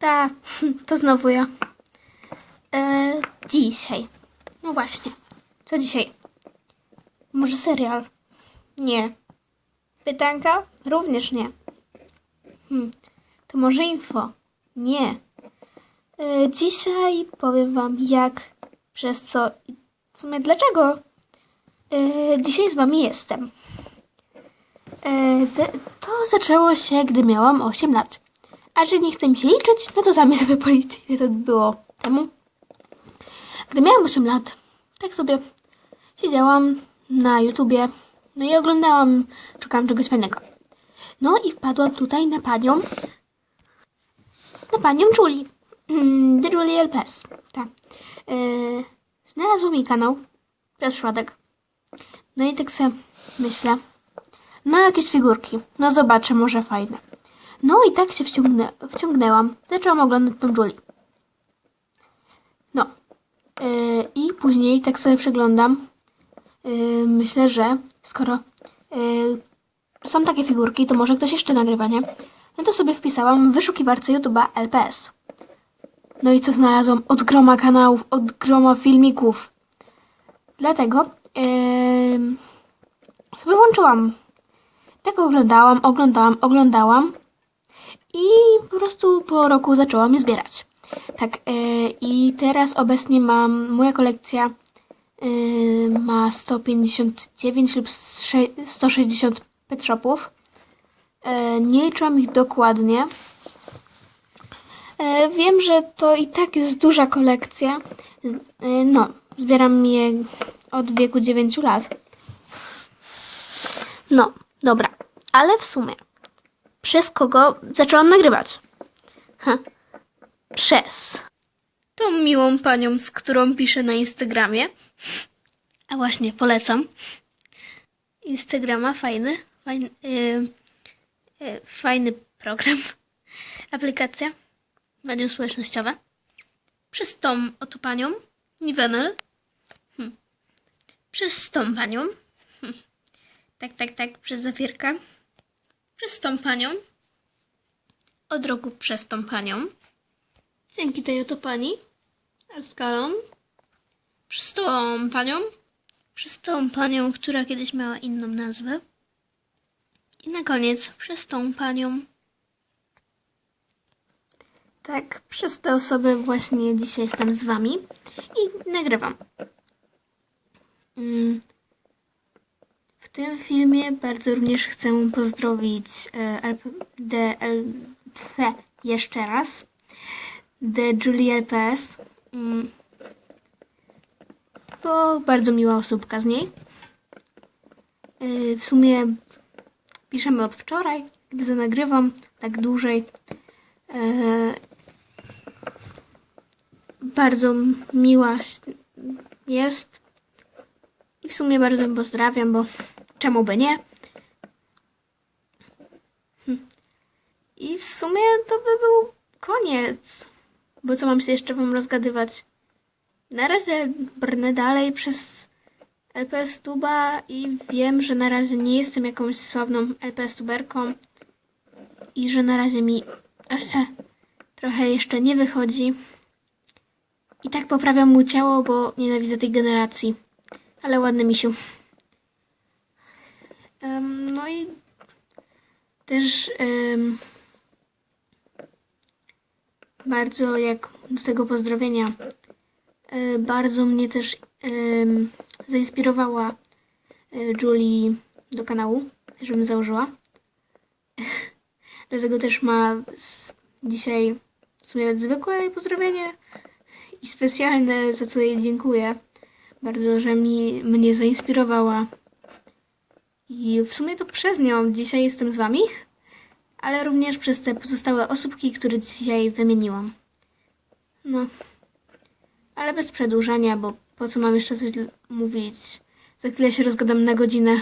Ta, to znowu ja. E, dzisiaj. No właśnie. Co dzisiaj? Może serial? Nie. Pytanka? Również nie. Hmm. To może info? Nie. E, dzisiaj powiem Wam jak, przez co i w sumie dlaczego e, dzisiaj z Wami jestem. E, to zaczęło się, gdy miałam 8 lat. A że nie chce mi się liczyć, no to sami sobie policzcie, to było temu. Gdy miałam 8 lat, tak sobie siedziałam na YouTubie, no i oglądałam, szukałam czegoś fajnego. No i wpadłam tutaj na panią, na panią Julie, mm, The Julie LPS, tak. Yy, znalazła mi kanał, przez przypadek. No i tak sobie myślę, no jakieś figurki, no zobaczę, może fajne. No i tak się wciągnę, wciągnęłam. Zaczęłam oglądać tą Julie. No. Yy, I później tak sobie przeglądam. Yy, myślę, że skoro yy, są takie figurki, to może ktoś jeszcze nagrywa, nie? No to sobie wpisałam w wyszukiwarce YouTube'a LPS. No i co znalazłam? Od groma kanałów, od groma filmików. Dlatego yy, sobie włączyłam. Tak oglądałam, oglądałam, oglądałam. I po prostu po roku zaczęłam je zbierać. Tak, e, i teraz obecnie mam, moja kolekcja e, ma 159 lub sze- 160 pet shopów. E, nie liczyłam ich dokładnie. Wiem, że to i tak jest duża kolekcja. No, zbieram je od wieku 9 lat. No, dobra, ale w sumie przez kogo zaczęłam nagrywać. Ha. Przez tą miłą panią, z którą piszę na Instagramie. A właśnie, polecam. Instagrama fajny, fajny, yy, yy, fajny program, aplikacja, medium społecznościowe. Przez tą oto panią, Nivenel. Hm. Przez tą panią. Hm. Tak, tak, tak, przez Zafirkę przez tą panią. Od roku przez tą panią. Dzięki tej oto pani. Eskalon. Przez tą panią. Przez tą panią, która kiedyś miała inną nazwę. I na koniec przez tą panią. Tak, przez te osoby właśnie dzisiaj jestem z wami i nagrywam. Mm. W tym filmie bardzo również chcę pozdrowić e, DLF jeszcze raz. The Julie LPS. Mm. Bo bardzo miła osóbka z niej. E, W sumie piszemy od wczoraj, gdy to nagrywam, tak dłużej. E, Bardzo miła jest. I w sumie bardzo pozdrawiam, bo czemu by nie? Hm. I w sumie to by był koniec. Bo co mam się jeszcze wam rozgadywać? Na razie brnę dalej przez LPS Tuba i wiem, że na razie nie jestem jakąś sławną LPS tuberką i że na razie mi trochę jeszcze nie wychodzi. I tak poprawiam mu ciało, bo nienawidzę tej generacji. Ale ładny misiu. No i też bardzo jak z tego pozdrowienia e, bardzo mnie też zainspirowała e, Julie do kanału, żebym założyła. Dlatego też ma dzisiaj w sumie zwykłe pozdrowienie i specjalne, za co jej dziękuję bardzo, że mi, mnie zainspirowała. I w sumie to przez nią dzisiaj jestem z wami, ale również przez te pozostałe osóbki, które dzisiaj wymieniłam. No, ale bez przedłużania, bo po co mam jeszcze coś mówić? Za chwilę się rozgadam na godzinę.